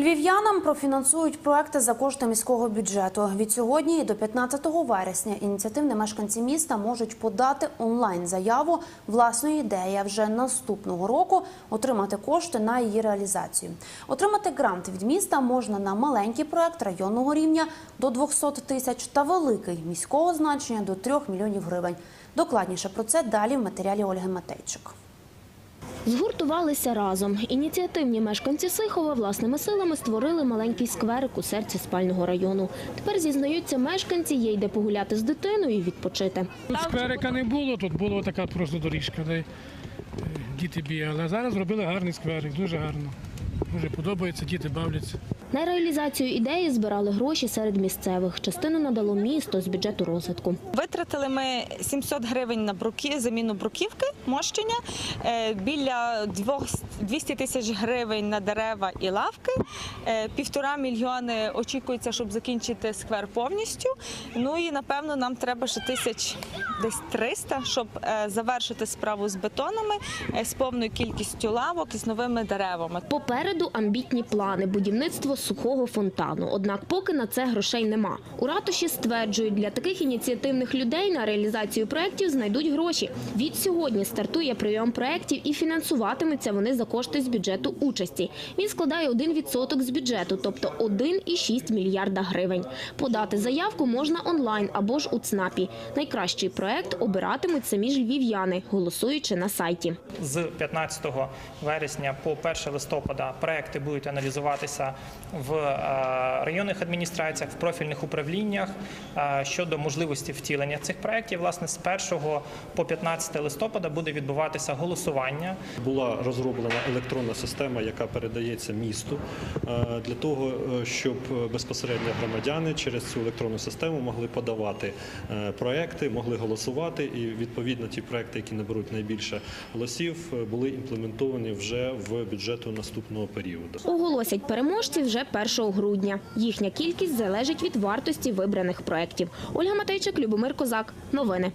Львів'янам профінансують проекти за кошти міського бюджету. Від сьогодні до 15 вересня ініціативні мешканці міста можуть подати онлайн заяву власної ідеї. Вже наступного року отримати кошти на її реалізацію. Отримати грант від міста можна на маленький проект районного рівня до 200 тисяч та великий міського значення до 3 мільйонів гривень. Докладніше про це далі в матеріалі Ольги Матейчик. Згуртувалися разом. Ініціативні мешканці Сихова власними силами створили маленький скверик у серці спального району. Тепер зізнаються мешканці, є йде погуляти з дитиною і відпочити. Скверика не було, тут була така просто доріжка, де е, діти бігали. А зараз зробили гарний скверик, дуже гарно. Дуже подобається, діти бавляться. На реалізацію ідеї збирали гроші серед місцевих. Частину надало місто з бюджету розвитку. Витратили ми 700 гривень на бруки, заміну бруківки, мощення, е, біля двох- 200 тисяч гривень на дерева і лавки, е, півтора мільйони очікується, щоб закінчити сквер повністю. Ну і напевно нам треба ще тисяч десь 300, щоб е, завершити справу з бетонами, з повною кількістю лавок і з новими деревами. Попереду амбітні плани будівництво сухого фонтану. Однак поки на це грошей нема. У ратуші стверджують, для таких ініціативних людей на реалізацію проєктів знайдуть гроші. Від сьогодні стартує прийом проєктів і фінансуватимуться вони за кошти з бюджету участі. Він складає 1% з бюджету, тобто 1,6 мільярда гривень. Подати заявку можна онлайн або ж у ЦНАПі. Найкращий проєкт обиратимуть самі ж львів'яни, голосуючи на сайті. з 15 вересня по 1 листопада проекти будуть аналізуватися в е, районних адміністраціях, в профільних управліннях е, щодо можливості втілення цих проєктів. Власне, з 1 по 15 листопада буде відбуватися голосування. Була розроблена електронна система, яка передається місту е, для того, щоб безпосередньо громадяни через цю електронну систему могли подавати проекти, могли голосувати, і відповідно ті проекти, які наберуть найбільше голосів, були імплементовані вже в бюджету наступного періоду. Оголосять переможців вже 1 грудня. Їхня кількість залежить від вартості вибраних проєктів. Ольга Матейчик, Любомир Козак. Новини.